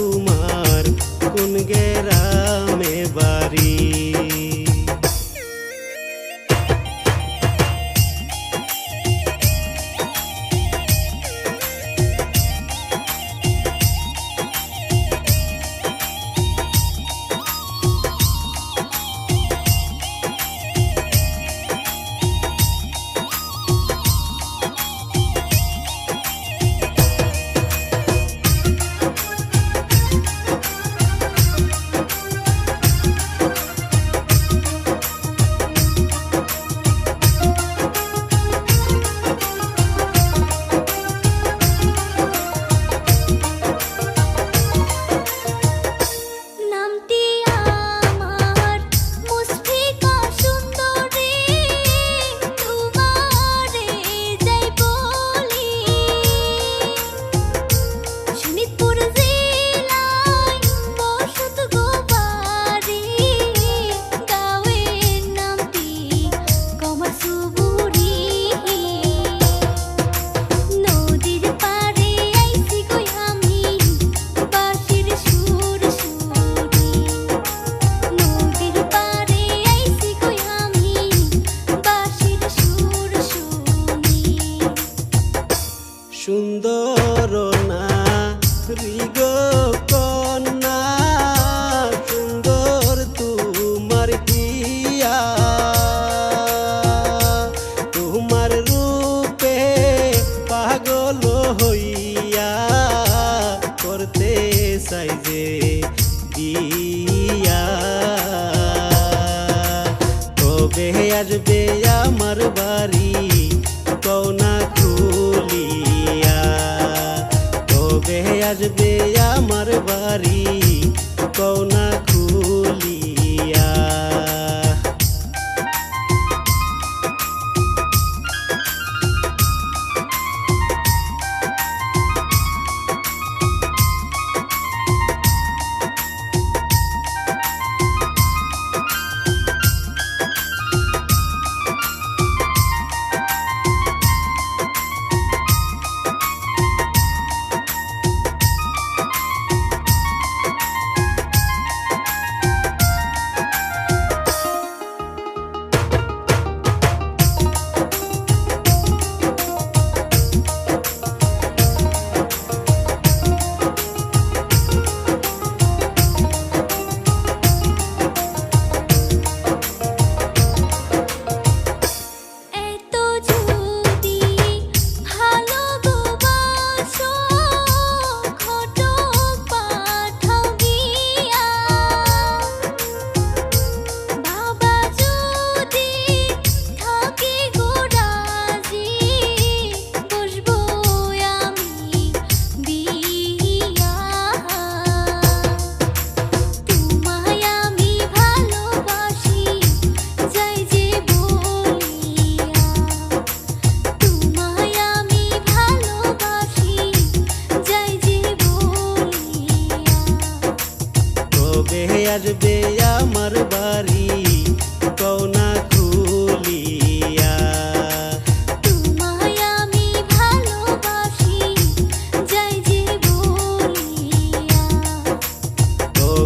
তোমার কোন গেরামে বাড়ি কন্যা, সুন্দর তোমার কিয়া তোমার রূপে পাগল হইয়া করতে সাইজে দিয়া। কবে আসবে আমার বাড়ি কৌনা খুলিয়া। কবে আসবে নারী কও না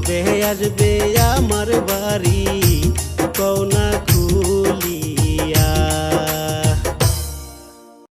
কবে আসবে আমার বাড়ি কৌনা খুলি।